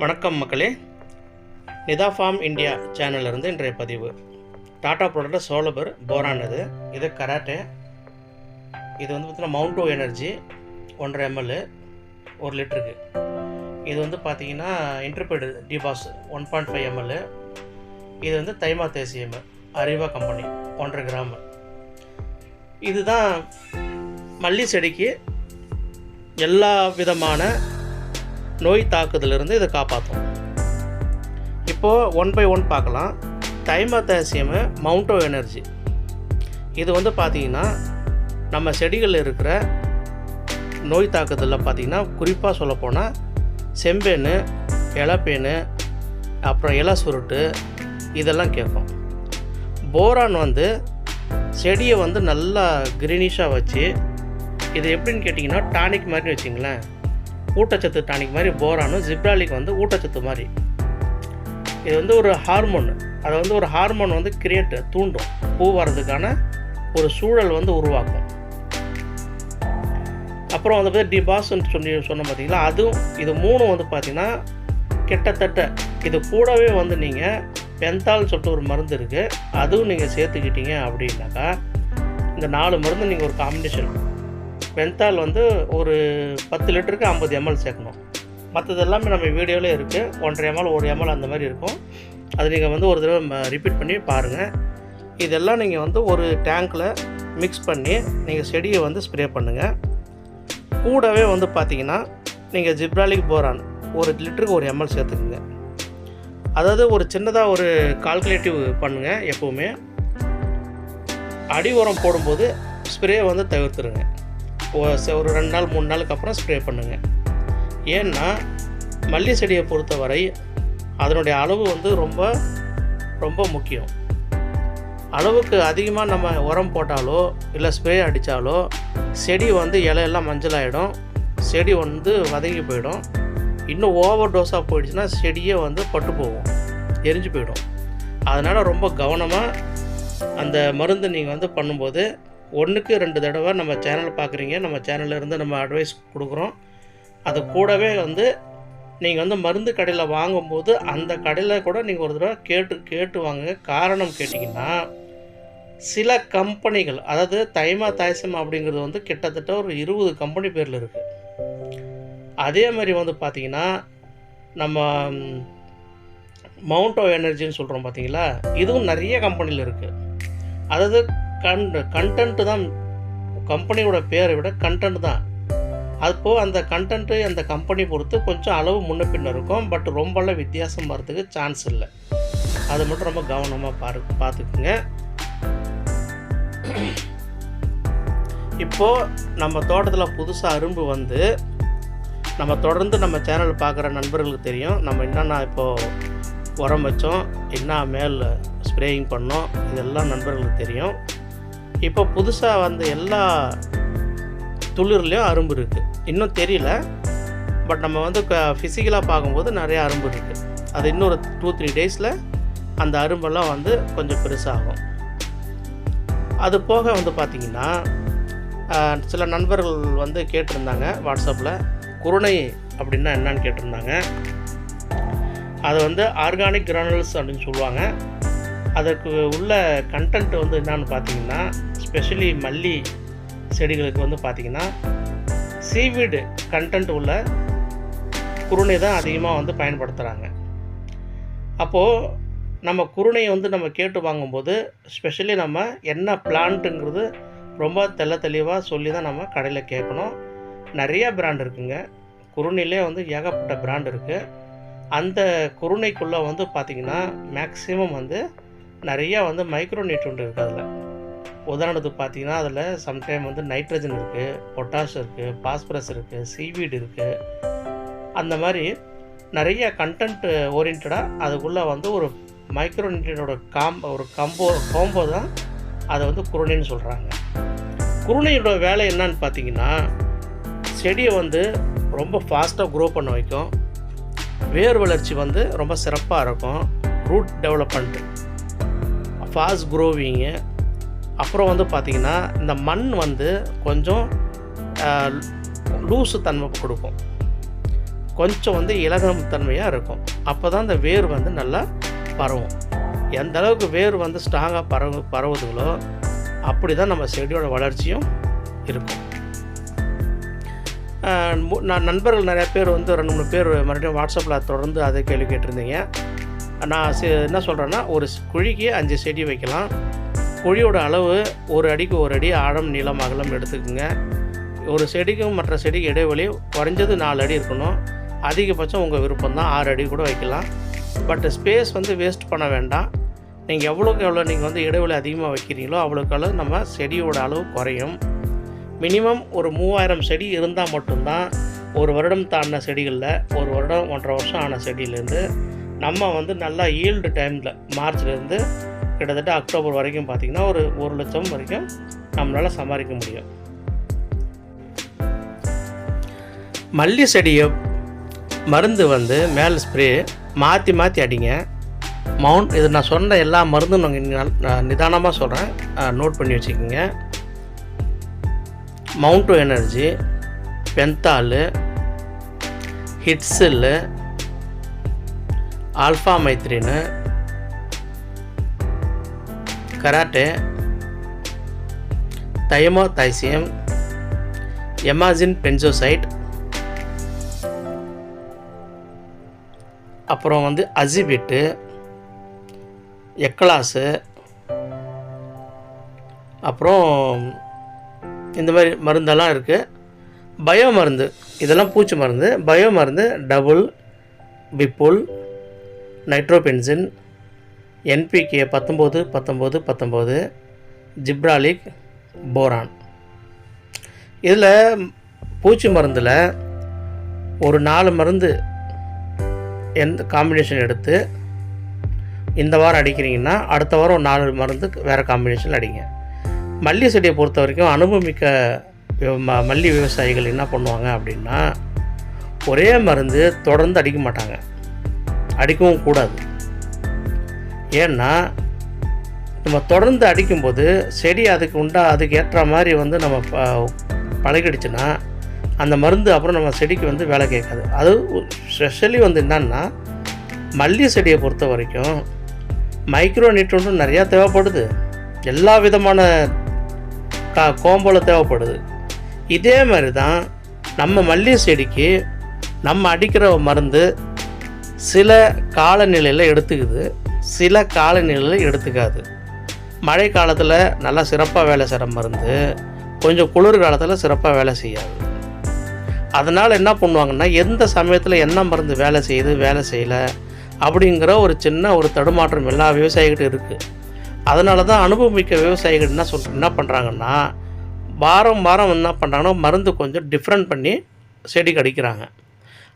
வணக்கம் மக்களே. Nita form India சேனல்லேருந்து இன்றைய பதிவு. டாடா ப்ராடக்ட் சோலபர் போரான் இது இது கராட்டே. இது வந்து பார்த்தீங்கன்னா மவுண்டோ எனர்ஜி ஒன்றரை எம்எல் ஒரு லிட்டருக்கு. இது வந்து பார்த்தீங்கன்னா இன்டர்பெடு டிபாஸ் ஒன் பாயிண்ட் ஃபைவ் எம்எல் இது வந்து தைமா தேசியம் அரிவா கம்பெனி ஒன்றரை கிராம். இதுதான் மல்லி செடிக்கு எல்லா விதமான நோய் தாக்குதலிருந்து இதை காப்பாற்றும் இப்போது ஒன் பை ஒன் பார்க்கலாம். தைமத்தாசியமு மவுண்டோ எனர்ஜி இது வந்து பார்த்திங்கன்னா நம்ம செடிகளில் இருக்கிற நோய் தாக்குதலில் பார்த்திங்கன்னா குறிப்பாக சொல்லப்போனால் செம்பேனு இலப்பேனு அப்புறம் இலை சுருட்டு இதெல்லாம் கேட்கும் போரான் வந்து செடியை வந்து நல்லா க்ரீனிஷாக வச்சு இது எப்படின்னு கேட்டிங்கன்னா டானிக் மாதிரி வச்சிங்களேன். ஊட்டச்சத்து டானிக் மாதிரி போரானும் ஜிப்ராலிக் வந்து ஊட்டச்சத்து மாதிரி. இது வந்து ஒரு ஹார்மோன் அதை வந்து ஒரு ஹார்மோன் வந்து கிரியேட் தூண்டும். பூ வர்றதுக்கான ஒரு சூழல் வந்து உருவாக்கும். அப்புறம் வந்து டிபாஸ்ன்னு சொல்லி சொன்னோம் பார்த்தீங்களா அதுவும் இது மூணும் வந்து பார்த்தீங்கன்னா கிட்டத்தட்ட இது கூடவே வந்து நீங்கள் பெந்தால் சொல்லிட்டு ஒரு மருந்து இருக்குது அதுவும் நீங்கள் சேர்த்துக்கிட்டீங்க அப்படின்னாக்கா இந்த நாலு மருந்து நீங்கள் ஒரு காம்பினேஷன் பென்தால் வந்து ஒரு பத்து லிட்டருக்கு ஐம்பது எம்எல் சேர்க்கணும். மற்றது எல்லாமே நம்ம வீடியோவில் இருக்குது ஒன்றரை எம்எல் ஒரு எம்எல் அந்த மாதிரி இருக்கும். அது நீங்கள் வந்து ஒரு தடவை ரிப்பீட் பண்ணி பாருங்கள் இதெல்லாம் நீங்கள் வந்து ஒரு டேங்க்கில் மிக்ஸ் பண்ணி நீங்கள் செடியை வந்து ஸ்ப்ரே பண்ணுங்கள் கூடவே வந்து பார்த்தீங்கன்னா நீங்கள் ஜிப்ராலிக் போரான் ஒரு லிட்டருக்கு ஒரு எம்எல் சேர்த்துக்குங்க. அதாவது ஒரு சின்னதாக ஒரு கால்குலேட்டிவ் பண்ணுங்கள் எப்போவுமே. அடி உரம் போடும்போது ஸ்ப்ரே வந்து தவிர்த்துருங்க. ஒரு ரெண்டு நாள் மூணு நாளுக்கு அப்புறம் ஸ்ப்ரே பண்ணுங்கள் ஏன்னா மல்லி செடியை பொறுத்தவரை அதனுடைய அளவு வந்து ரொம்ப ரொம்ப முக்கியம். அளவுக்கு அதிகமாக நம்ம உரம் போட்டாலோ இல்லை ஸ்ப்ரே அடித்தாலோ செடி வந்து இலையெல்லாம் மஞ்சளாயிடும். செடி வந்து வதங்கி போயிடும். இன்னும் ஓவர் டோஸாக போயிடுச்சுன்னா செடியே வந்து பட்டு போகும். எரிஞ்சு போயிடும். அதனால் ரொம்ப கவனமாக அந்த மருந்து நீங்கள் வந்து பண்ணும்போது ஒன்றுக்கு ரெண்டு தடவை நம்ம சேனல் பார்க்குறீங்க நம்ம சேனலில் இருந்து நம்ம அட்வைஸ் கொடுக்குறோம். அது கூடவே வந்து நீங்கள் வந்து மருந்து கடையில் வாங்கும்போது அந்த கடையில் கூட நீங்கள் ஒரு தடவை கேட்டு கேட்டு வாங்க காரணம் கேட்டிங்கன்னா சில கம்பெனிகள் அதாவது தைமா தாய்சம் அப்படிங்கிறது வந்து கிட்டத்தட்ட ஒரு இருபது கம்பெனி பேரில் இருக்குது அதே மாதிரி வந்து பார்த்திங்கன்னா நம்ம ம், மவுண்டோ எனர்ஜின்னு சொல்கிறோம் பார்த்தீங்களா? இதுவும் நிறைய கம்பெனியில் இருக்குது அதாவது கன் கண்டென்ட்டு தான் கம்பெனியோட பேரை விட கண்டென்ட் தான். அப்போ அந்த கண்டென்ட்டு அந்த கம்பெனி பொறுத்து கொஞ்சம் அளவு முன்ன பின்ன இருக்கும். பட் ரொம்பலாம் வித்தியாசம் வரதுக்கு சான்ஸ் இல்லை. அது மட்டும் ரொம்ப கவனமாக பாரு பார்த்துக்குங்க இப்போது நம்ம தோட்டத்தில் புதுசாக அரும்பு வந்து நம்ம தொடர்ந்து நம்ம சேனல் பார்க்குற நண்பர்களுக்கு தெரியும். நம்ம என்னென்ன இப்போது உரம் வச்சோம் என்ன மேல் ஸ்ப்ரேயிங் பண்ணோம் இதெல்லாம் நண்பர்களுக்கு தெரியும். இப்போ புதுசாக வந்த எல்லா துளிர்லேயும் அரும்பு இருக்குது இன்னும் தெரியல. பட் நம்ம வந்து ஃபிசிக்கலாக பார்க்கும்போது நிறைய அரும்பு இருக்குது அது இன்னொரு டூ த்ரீ டேஸில் அந்த அரும்பெல்லாம் வந்து கொஞ்சம் பெருசாகும். அது போக வந்து பார்த்திங்கன்னா சில நண்பர்கள் வந்து கேட்டிருந்தாங்க வாட்ஸ்அப்பில் குருணை அப்படின்னா என்னன்னு கேட்டிருந்தாங்க. அது வந்து ஆர்கானிக் கிரானுல்ஸ் அப்படின்னு சொல்லுவாங்க. அதற்கு உள்ள கண்டென்ட் வந்து என்னன்னு பார்த்தீங்கன்னா ஸ்பெஷலி மல்லி செடிகளுக்கு வந்து பார்த்தீங்கன்னா சீவீடு கண்டென்ட் உள்ள குருணை தான் அதிகமாக வந்து பயன்படுத்துகிறாங்க அப்போது நம்ம குருணையை வந்து நம்ம கேட்டு வாங்கும்போது ஸ்பெஷலி நம்ம என்ன பிளான்ட்டுங்கிறது ரொம்ப தெள்ள தெளிவாக சொல்லி தான் நம்ம கடையில் கேட்கணும். நிறைய பிராண்ட் இருக்குங்க. குருணையிலே வந்து ஏகப்பட்ட பிராண்ட் இருக்குது அந்த குருணைக்குள்ளே வந்து பார்த்திங்கன்னா மேக்ஸிமம் வந்து நிறையா வந்து மைக்ரோ நியூட்ரண்ட் இருக்குது அதில். உதாரணத்துக்கு பார்த்தீங்கன்னா அதில் சம்டைம் வந்து நைட்ரஜன் இருக்குது பொட்டாஷ் இருக்குது பாஸ்பரஸ் இருக்குது சீவீடு இருக்குது அந்த மாதிரி நிறைய கண்டென்ட் ஓரியன்டாக அதுக்குள்ளே வந்து ஒரு மைக்ரோ நியூட்ரியனோட காம் ஒரு கம்போ காம்போ தான் அதை வந்து குருணைன்னு சொல்கிறாங்க குருணையோட வேலை என்னன்னு பார்த்தீங்கன்னா செடியை வந்து ரொம்ப ஃபாஸ்ட்டாக க்ரோ பண்ண வைக்கும். வேர் வளர்ச்சி வந்து ரொம்ப சிறப்பாக இருக்கும். ரூட் டெவலப்மெண்ட் ஃபாஸ்ட் க்ரோவிங்கு அப்புறம் வந்து பார்த்திங்கன்னா இந்த மண் வந்து கொஞ்சம் லூசு தன்மை கொடுக்கும். கொஞ்சம் வந்து இலகம் தன்மையாக இருக்கும். அப்போ தான் அந்த வேர் வந்து நல்லா பரவும். எந்த அளவுக்கு வேர் வந்து ஸ்ட்ராங்காக பரவு பரவுதுங்களோ அப்படி தான் நம்ம செடியோட வளர்ச்சியும் இருக்கும். நான் நண்பர்கள் நிறையா பேர் வந்து ரெண்டு மூணு பேர் மறுபடியும் வாட்ஸ்அப்பில் தொடர்ந்து அதை கேள்வி கேட்டிருந்தீங்க. நான் என்ன சொல்கிறேன்னா ஒரு குழிக்கு அஞ்சு செடி வைக்கலாம். குழியோட அளவு ஒரு அடிக்கு ஒரு அடி ஆழம் நீளம் அகலம் எடுத்துக்கோங்க. ஒரு செடிக்கும் மற்ற செடிக்கு இடைவெளி குறைஞ்சது நாலு அடி இருக்கணும். அதிகபட்சம் உங்கள் விருப்பம் தான் ஆறு அடி கூட வைக்கலாம். பட் ஸ்பேஸ் வந்து வேஸ்ட் பண்ண வேண்டாம். நீங்கள் எவ்வளோக்கு எவ்வளோ நீங்கள் வந்து இடைவெளி அதிகமாக வைக்கிறீங்களோ அவ்வளோக்கு அளவு நம்ம செடியோட அளவு குறையும். மினிமம் ஒரு மூவாயிரம் செடி இருந்தால் மட்டும்தான் ஒரு வருடம் தாண்டின செடிகளில் ஒரு வருடம் ஒன்றரை வருஷம் ஆன செடியிலேருந்து நம்ம வந்து நல்லா ஈல்டு டைமில் மார்ச்லேருந்து கிட்டத்தட்ட அக்டோபர் வரைக்கும் பார்த்திங்கன்னா ஒரு ஒரு லட்சம் வரைக்கும் நம்மளால் சம்பாதிக்க முடியும். மல்லி செடியை மருந்து வந்து மேலே ஸ்ப்ரே மாற்றி மாற்றி அடிங்க. மவுண்ட் இது நான் சொன்ன எல்லா மருந்தும் நாங்கள் நிதானமாக சொல்கிறேன் நோட் பண்ணி வச்சுக்கோங்க. மவுண்ட்டு எனர்ஜி பென்தாலு ஹிட்ஸில்லு ஆல்ஃபா மைத்ரின்னு கராட்டே தயமோ தைசியம் எமாசின் பென்சோசைட் அப்புறம் வந்து அசிபிட்டு எக்லாஸு அப்புறம் இந்த மாதிரி மருந்தெல்லாம் இருக்குது பயோ மருந்து இதெல்லாம் பூச்சி மருந்து. பயோ மருந்து டபுள் விப்புல் நைட்ரோபென்சின் என்பிகே பத்தொம்போது பத்தொம்போது பத்தொம்போது ஜிப்ராலிக் போரான். இதில் பூச்சி மருந்தில் ஒரு நாலு மருந்து எந்த காம்பினேஷன் எடுத்து இந்த வாரம் அடிக்கிறீங்கன்னா அடுத்த வாரம் நாலு மருந்து வேறு காம்பினேஷன் அடிங்க. மல்லி செடியை பொறுத்த வரைக்கும் அனுபவமிக்க ம- மல்லி விவசாயிகள் என்ன பண்ணுவாங்க அப்படின்னா ஒரே மருந்து தொடர்ந்து அடிக்க மாட்டாங்க. அடிக்கவும் கூடாது. ஏன்னா நம்ம தொடர்ந்து அடிக்கும்போது செடி அதுக்கு உண்டா அதுக்கு ஏற்ற மாதிரி வந்து நம்ம ப- பழகிடுச்சுன்னா அந்த மருந்து அப்புறம் நம்ம செடிக்கு வந்து வேலை கேட்காது. அது ஸ்பெஷலி வந்து என்னன்னா மல்லி செடியை பொறுத்த வரைக்கும் மைக்ரோ நியூட்ரன்ட்டும் நிறையா தேவைப்படுது. எல்லா விதமான கா கோம்போல தேவைப்படுது. இதே மாதிரி தான் நம்ம மல்லி செடிக்கு நம்ம அடிக்கிற மருந்து சில காலநிலையில் எடுத்துக்குது. சில காலநிலையில் எடுத்துக்காது. மழை காலத்தில் நல்லா சிறப்பாக வேலை செய்கிற மருந்து கொஞ்சம் குளிர் காலத்தில் சிறப்பாக வேலை செய்யாது. அதனால் என்ன பண்ணுவாங்கன்னா எந்த சமயத்தில் என்ன மருந்து வேலை செய்யுது வேலை செய்யலை அப்படிங்கிற ஒரு சின்ன ஒரு தடுமாற்றம் எல்லா விவசாயிகிட்ட இருக்குது அதனால தான் அனுபவமிக்க விவசாயிகள் என்ன சொல் என்ன பண்ணுறாங்கன்னா வாரம் வாரம் என்ன பண்ணுறாங்கன்னா மருந்து கொஞ்சம் டிஃப்ரெண்ட் பண்ணி செடிக்கு அடிக்கிறாங்க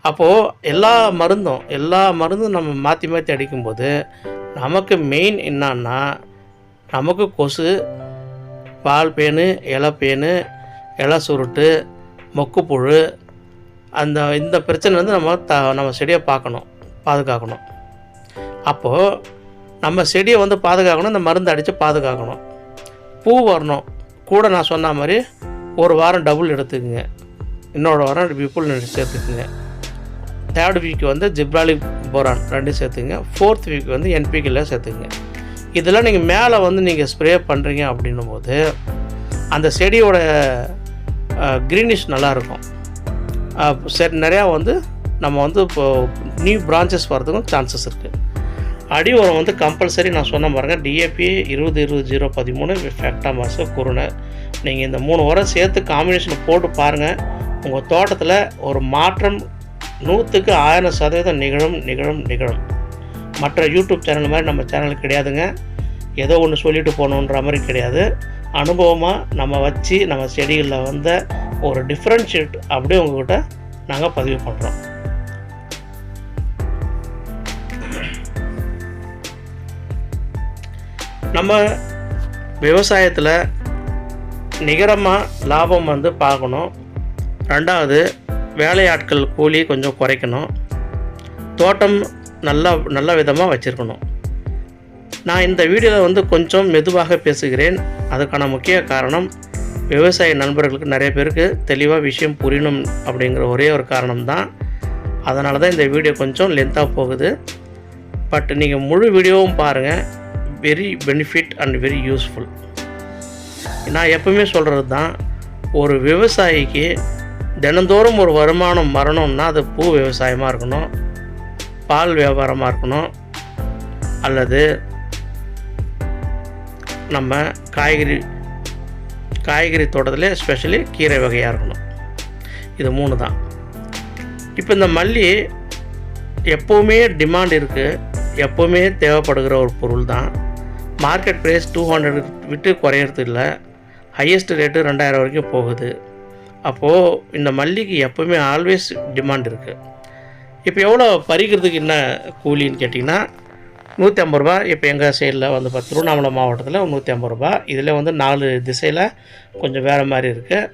அப்போது எல்லா மருந்தும் எல்லா மருந்தும் நம்ம மாற்றி மாற்றி அடிக்கும்போது நமக்கு மெயின் என்னன்னா நமக்கு கொசு பால் பேனு இலை பேனு இலை சுருட்டு மொக்குப்புழு அந்த இந்த பிரச்சனை வந்து நம்ம த நம்ம செடியை பார்க்கணும் பாதுகாக்கணும். அப்போது நம்ம செடியை வந்து பாதுகாக்கணும் இந்த மருந்து அடித்து பாதுகாக்கணும். பூ வரணும். கூட நான் சொன்ன மாதிரி ஒரு வாரம் டபுள் எடுத்துக்கோங்க. இன்னொரு வாரம் விப்புல் சேர்த்துக்குங்க. தேர்ட் வீக் வந்து ஜிப்ராலிக் போரான் ரெண்டும் சேர்த்துங்க. ஃபோர்த் வீக் வந்து என்பிக்கில் சேர்த்துங்க. இதெல்லாம் நீங்கள் மேலே வந்து நீங்கள் ஸ்ப்ரே பண்ணுறீங்க அப்படின்னும் போது அந்த செடியோட க்ரீனிஷ் நல்லாயிருக்கும். சரி நிறையா வந்து நம்ம வந்து இப்போ நியூ பிரான்ச்சஸ் வரதுக்கும் சான்சஸ் இருக்குது அடி உரம் வந்து கம்பல்சரி நான் சொன்ன பாருங்க டிஏபி இருபது இருபது ஜீரோ பதிமூணு ஃபேக்டாமாஸு குருணை. நீங்கள் இந்த மூணு உரம் சேர்த்து காம்பினேஷன் போட்டு பாருங்கள் உங்கள் தோட்டத்தில் ஒரு மாற்றம் நூற்றுக்கு ஆயிரம் சதவீதம் நிகழும் நிகழும் நிகழும். மற்ற யூடியூப் சேனல் மாதிரி நம்ம சேனல் கிடையாதுங்க. ஏதோ ஒன்று சொல்லிட்டு போகணுன்ற மாதிரி கிடையாது. அனுபவமாக நம்ம வச்சு நம்ம செடிகளில் வந்த ஒரு டிஃப்ரென்ஷியேட் அப்படியே உங்ககிட்ட நாங்கள் பதிவு பண்ணுறோம் நம்ம விவசாயத்தில் நிகரமாக லாபம் வந்து பார்க்கணும். ரெண்டாவது வேலையாட்கள் கூலி கொஞ்சம் குறைக்கணும். தோட்டம் நல்ல நல்ல விதமாக வச்சுருக்கணும். நான் இந்த வீடியோவில் வந்து கொஞ்சம் மெதுவாக பேசுகிறேன். அதுக்கான முக்கிய காரணம் விவசாய நண்பர்களுக்கு நிறைய பேருக்கு தெளிவாக விஷயம் புரியணும் அப்படிங்கிற ஒரே ஒரு காரணம் தான். அதனால தான் இந்த வீடியோ கொஞ்சம் லென்த்தாக போகுது. பட் நீங்கள் முழு வீடியோவும் பாருங்கள் very benefit and very useful நான் எப்பவுமே சொல்கிறது தான் ஒரு விவசாயிக்கு தினந்தோறும் ஒரு வருமானம் வரணும்னா அது பூ விவசாயமாக இருக்கணும் பால் வியாபாரமாக இருக்கணும் அல்லது நம்ம காய்கறி காய்கறி தோட்டத்திலே ஸ்பெஷலி கீரை வகையாக இருக்கணும். இது மூணு தான். இப்போ இந்த மல்லி எப்போவுமே டிமாண்ட் இருக்குது எப்போவுமே தேவைப்படுகிற ஒரு பொருள் தான். மார்க்கெட் ப்ரைஸ் டூ ஹண்ட்ரட் விட்டு குறையிறது இல்லை. ஹையஸ்ட் ரேட்டு ரெண்டாயிரம் வரைக்கும் போகுது. அப்போது இந்த மல்லிக்கு எப்போவுமே ஆல்வேஸ் டிமாண்ட் இருக்குது இப்போ எவ்வளோ பறிக்கிறதுக்கு என்ன கூலின்னு கேட்டிங்கன்னா நூற்றி ஐம்பது ரூபா இப்போ எங்கள் சைடில் வந்து இப்போ திருவண்ணாமலை மாவட்டத்தில் நூற்றி ஐம்பது ரூபா இதில் வந்து நாலு திசையில் கொஞ்சம் வேறு மாதிரி இருக்குது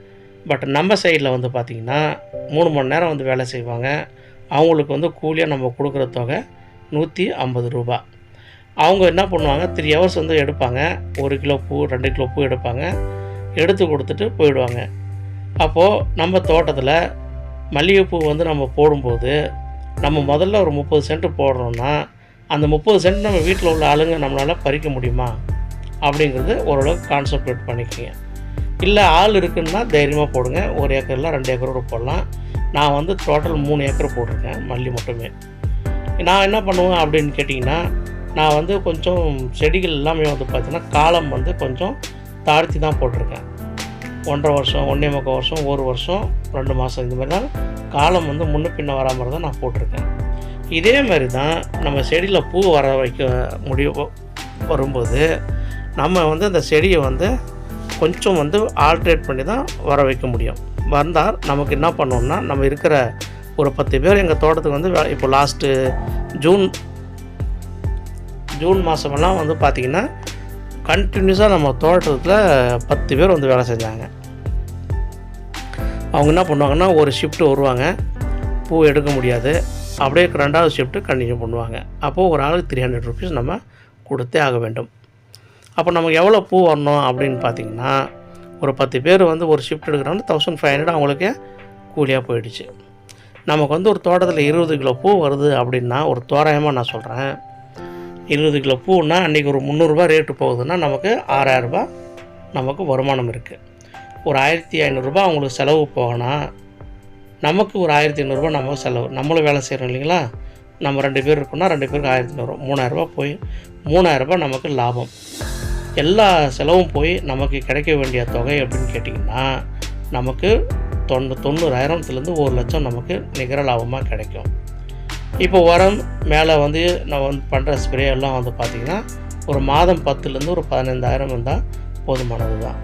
பட் நம்ம சைடில் வந்து பார்த்திங்கன்னா மூணு மணி நேரம் வந்து வேலை செய்வாங்க. அவங்களுக்கு வந்து கூலியாக நம்ம கொடுக்குற தொகை நூற்றி ஐம்பது ரூபா அவங்க என்ன பண்ணுவாங்க த்ரீ ஹவர்ஸ் வந்து எடுப்பாங்க. ஒரு கிலோ பூ ரெண்டு கிலோ பூ எடுப்பாங்க. எடுத்து கொடுத்துட்டு போயிடுவாங்க. அப்போது நம்ம தோட்டத்தில் மல்லிகைப்பூ வந்து நம்ம போடும்போது நம்ம முதல்ல ஒரு முப்பது சென்ட் போடுறோன்னா அந்த முப்பது சென்ட் நம்ம வீட்டில் உள்ள ஆளுங்க நம்மளால் பறிக்க முடியுமா? அப்படிங்கிறது ஓரளவுக்கு கான்சன்ட்ரேட் பண்ணிக்கோங்க. இல்லை ஆள் இருக்குன்னா தைரியமாக போடுங்க. ஒரு ஏக்கரில் ரெண்டு ஏக்கரோட போடலாம். நான் வந்து டோட்டல் மூணு ஏக்கர் போட்டிருக்கேன் மல்லி மட்டுமே. நான் என்ன பண்ணுவேன் அப்படின்னு கேட்டிங்கன்னா நான் வந்து கொஞ்சம் செடிகள் எல்லாமே வந்து பார்த்திங்கன்னா காலம் வந்து கொஞ்சம் தாழ்த்தி தான் போட்டிருக்கேன். ஒன்றரை வருஷம் ஒன்றே முக்கால் வருஷம் ஒரு வருஷம் ரெண்டு மாதம் இந்த மாதிரி தான் காலம் வந்து முன்ன பின்ன வரா மாதிரி தான் நான் போட்டிருக்கேன். இதே மாதிரி தான் நம்ம செடியில் பூ வர வைக்க முடியும் வரும்போது நம்ம வந்து அந்த செடியை வந்து கொஞ்சம் வந்து ஆல்ட்ரேட் பண்ணி தான் வர வைக்க முடியும். வந்தால் நமக்கு என்ன பண்ணோம்னா நம்ம இருக்கிற ஒரு பத்து பேர் எங்கள் தோட்டத்துக்கு வந்து வே- இப்போ லாஸ்ட்டு ஜூன் ஜூன் மாதமெல்லாம் வந்து பார்த்திங்கன்னா கண்டினியூஸாக நம்ம தோட்டத்தில் பத்து பேர் வந்து வேலை செஞ்சாங்க. அவங்க என்ன பண்ணுவாங்கன்னா ஒரு ஷிஃப்ட் வருவாங்க. பூ எடுக்க முடியாது. அப்படியே ரெண்டாவது ஷிஃப்ட்டு கண்டினியூ பண்ணுவாங்க. அப்போது ஒரு ஆளுக்கு த்ரீ ஹண்ட்ரட் ருபீஸ் நம்ம கொடுத்தே ஆக வேண்டும். அப்போ நமக்கு எவ்வளோ பூ வரணும் அப்படின்னு பார்த்தீங்கன்னா ஒரு பத்து பேர் வந்து ஒரு ஷிஃப்ட் எடுக்கிறாங்க தௌசண்ட் ஃபைவ் ஹண்ட்ரட் அவங்களுக்கு கூலியாக போயிடுச்சு. நமக்கு வந்து ஒரு தோட்டத்தில் இருபது கிலோ பூ வருது அப்படின்னா ஒரு தோராயமாக நான் சொல்கிறேன் இருபது கிலோ பூன்னா அன்றைக்கி ஒரு முந்நூறுரூபா ரேட்டு போகுதுன்னா நமக்கு ஆறாயிரரூபா நமக்கு வருமானம் இருக்குது ஒரு ஆயிரத்தி ஐநூறுரூபா அவங்களுக்கு செலவு போகனா நமக்கு ஒரு ஆயிரத்தி ஐநூறுரூபா நம்ம செலவு நம்மளும் வேலை செய்கிறோம் இல்லைங்களா? நம்ம ரெண்டு பேர் இருக்கோம்னா ரெண்டு பேருக்கு ஆயிரத்தி ஐநூறுரூவா மூணாயிரரூபா போய் மூணாயிரரூபா நமக்கு லாபம். எல்லா செலவும் போய் நமக்கு கிடைக்க வேண்டிய தொகை அப்படின்னு கேட்டிங்கன்னா நமக்கு தொண்ணூ தொண்ணூறாயிரத்துலேருந்து ஒரு லட்சம் நமக்கு நிகர லாபமாக கிடைக்கும். இப்போ உரம் மேலே வந்து நம்ம வந்து பண்ணுற ஸ்ப்ரே எல்லாம் வந்து பார்த்திங்கன்னா ஒரு மாதம் பத்துலேருந்து ஒரு பதினைந்தாயிரம் இருந்தால் போதுமானது தான்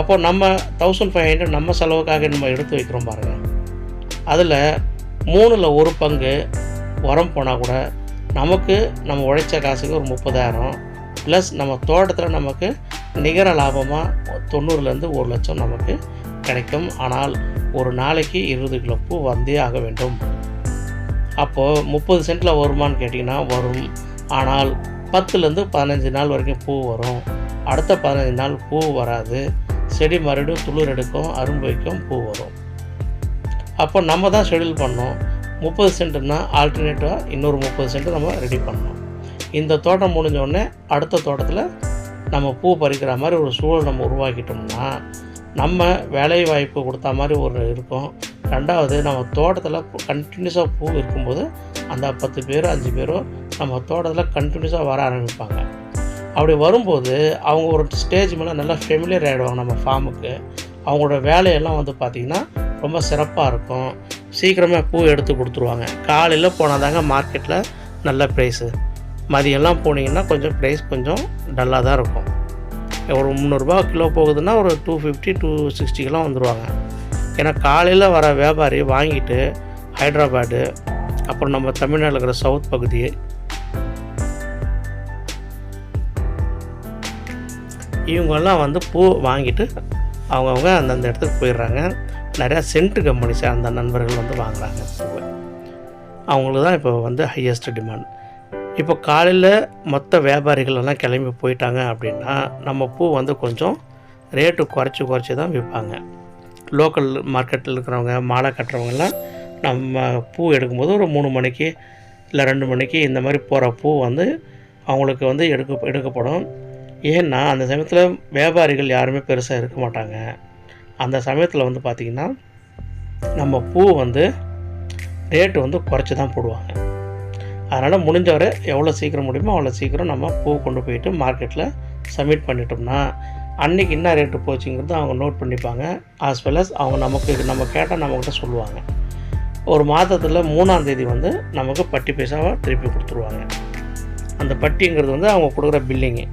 அப்போ நம்ம தௌசண்ட் ஃபைவ் ஹண்ட்ரட் நம்ம செலவுக்காக நம்ம எடுத்து வைக்கிறோம் பாருங்கள் அதில் மூணில் ஒரு பங்கு உரம் போனால் கூட நமக்கு நம்ம உழைச்ச காசுக்கு ஒரு முப்பதாயிரம் ப்ளஸ் நம்ம தோட்டத்தில் நமக்கு நிகர லாபமாக தொண்ணூறுலேருந்து ஒரு லட்சம் நமக்கு கிடைக்கும். ஆனால் ஒரு நாளைக்கு இருபது கிலோ பூ வந்தே ஆக வேண்டும். அப்போது முப்பது சென்ட்டில் வருமான்னு கேட்டிங்கன்னா வரும். ஆனால் பத்துலேருந்து பதினஞ்சு நாள் வரைக்கும் பூ வரும். அடுத்த பதினஞ்சு நாள் பூ வராது. செடி மறுபடியும் துளிர் எடுக்கும் அரும்பு வைக்கும் பூ வரும். அப்போ நம்ம தான் ஷெடியூல் பண்ணோம். முப்பது சென்ட்டுனா ஆல்டர்னேட்டிவாக இன்னொரு முப்பது சென்ட் நம்ம ரெடி பண்ணோம். இந்த தோட்டம் முடிஞ்ச உடனே அடுத்த தோட்டத்தில் நம்ம பூ பறிக்கிற மாதிரி ஒரு சூழல் நம்ம உருவாக்கிட்டோம்னா நம்ம வேலை வாய்ப்பு கொடுத்த மாதிரி ஒரு இருக்கும். ரெண்டாவது நம்ம தோட்டத்தில் கண்டினியூஸாக பூ இருக்கும்போது அந்த பத்து பேரோ அஞ்சு பேரோ நம்ம தோட்டத்தில் கண்டினியூஸாக வர ஆரம்பிப்பாங்க. அப்படி வரும்போது அவங்க ஒரு ஸ்டேஜ் மேலே நல்லா ஃபெமிலியர் ஆகிடுவாங்க நம்ம ஃபார்முக்கு அவங்களோட வேலையெல்லாம் வந்து பார்த்திங்கன்னா ரொம்ப சிறப்பாக இருக்கும். சீக்கிரமாக பூ எடுத்து கொடுத்துருவாங்க. காலையில் போனால் தாங்க மார்க்கெட்டில் நல்ல ப்ரைஸு மதியம்லாம் போனீங்கன்னா கொஞ்சம் ப்ரைஸ் கொஞ்சம் டல்லாக தான் இருக்கும். ஒரு முந்நூறுரூபா கிலோ போகுதுன்னா ஒரு டூ ஃபிஃப்டி டூ சிக்ஸ்டிக்கெலாம் வந்துடுவாங்க ஏன்னா காலையில் வர வியாபாரி வாங்கிட்டு ஹைதராபாடு அப்புறம் நம்ம தமிழ்நாட்டில் இருக்கிற சவுத் பகுதி இவங்கெல்லாம் வந்து பூ வாங்கிட்டு அவங்கவுங்க அந்தந்த இடத்துக்கு போயிடுறாங்க. நிறையா சென்ட் கம்பெனி சார்ந்த நண்பர்கள் வந்து வாங்குகிறாங்க பூவை அவங்களுக்கு தான் இப்போ வந்து ஹையஸ்ட் டிமாண்ட் இப்போ காலையில் மொத்த வியாபாரிகள் எல்லாம் கிளம்பி போயிட்டாங்க அப்படின்னா நம்ம பூ வந்து கொஞ்சம் ரேட்டு குறைச்சி குறைச்சி தான் விற்பாங்க. லோக்கல் மார்க்கெட்டில் இருக்கிறவங்க மாலை கட்டுறவங்கலாம் நம்ம பூ எடுக்கும்போது ஒரு மூணு மணிக்கு இல்லை ரெண்டு மணிக்கு இந்த மாதிரி போகிற பூ வந்து அவங்களுக்கு வந்து எடுக்க எடுக்கப்படும். ஏன்னா அந்த சமயத்தில் வியாபாரிகள் யாருமே பெருசாக இருக்க மாட்டாங்க. அந்த சமயத்தில் வந்து பார்த்திங்கன்னா நம்ம பூ வந்து ரேட்டு வந்து குறைச்சி தான் போடுவாங்க. அதனால் முடிஞ்சவரை எவ்வளோ சீக்கிரம் முடியுமோ அவ்வளோ சீக்கிரம் நம்ம பூ கொண்டு போயிட்டு மார்க்கெட்டில் சப்மிட் பண்ணிட்டோம்னா அன்றைக்கி என்ன ரேட்டு போச்சுங்கிறது அவங்க நோட் பண்ணிப்பாங்க. ஆஸ் வெல் அஸ் அவங்க நமக்கு நம்ம கேட்டால் நம்மக்கிட்ட சொல்லுவாங்க. ஒரு மாதத்தில் மூணாம் தேதி வந்து நமக்கு பட்டி பைசாவாக திருப்பி கொடுத்துருவாங்க. அந்த பட்டிங்கிறது வந்து அவங்க கொடுக்குற பில்லிங்கு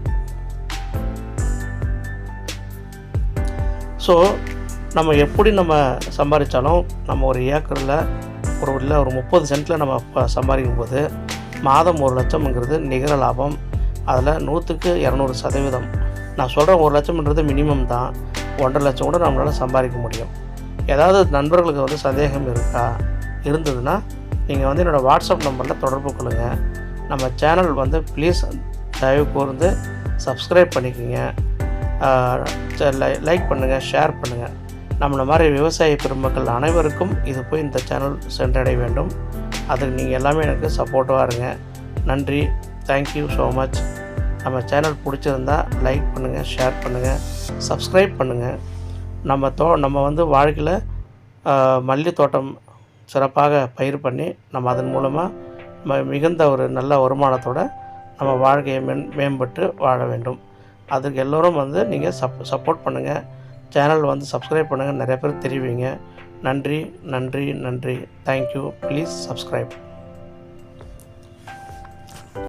ஸோ நம்ம எப்படி நம்ம சம்பாதிச்சாலும் நம்ம ஒரு ஏக்கரில் ஒரு இல்லை ஒரு முப்பது சென்ட்டில் நம்ம ப சம்பாதிக்கும் போது மாதம் ஒரு லட்சம்ங்கிறது நிகர லாபம். அதில் நூற்றுக்கு இரநூறு சதவீதம். நான் சொல்கிறேன் ஒரு லட்சம்ன்றது மினிமம் தான். ஒன்றரை லட்சம் கூட நம்மளால் சம்பாதிக்க முடியும். ஏதாவது நண்பர்களுக்கு வந்து சந்தேகம் இருக்கா இருந்ததுன்னா நீங்கள் வந்து என்னோடய வாட்ஸ்அப் நம்பரில் தொடர்பு கொள்ளுங்கள் நம்ம சேனல் வந்து ப்ளீஸ் தயவு கூர்ந்து சப்ஸ்கிரைப் பண்ணிக்கோங்க. லைக் பண்ணுங்கள் ஷேர் பண்ணுங்கள் நம்மளை மாதிரி விவசாய பெருமக்கள் அனைவருக்கும் இது போய் இந்த சேனல் சென்றடைய வேண்டும். அதுக்கு நீங்கள் எல்லாமே எனக்கு சப்போர்ட்டிவாக இருங்க. நன்றி. தேங்க்யூ ஸோ மச் நம்ம சேனல் பிடிச்சிருந்தா லைக் பண்ணுங்கள் ஷேர் பண்ணுங்கள் சப்ஸ்கிரைப் பண்ணுங்கள் நம்ம தோ நம்ம வந்து வாழ்க்கையில் மல்லி தோட்டம் சிறப்பாக பயிர் பண்ணி நம்ம அதன் மூலமாக ம மிகுந்த ஒரு நல்ல வருமானத்தோடு நம்ம வாழ்க்கையை மேம்பட்டு வாழ வேண்டும். அதுக்கு எல்லோரும் வந்து நீங்கள் சப் சப்போர்ட் பண்ணுங்கள் சேனல் வந்து சப்ஸ்கிரைப் பண்ணுங்கள் நிறைய பேர் தெரிவிங்க. நன்றி நன்றி நன்றி. Thank you please subscribe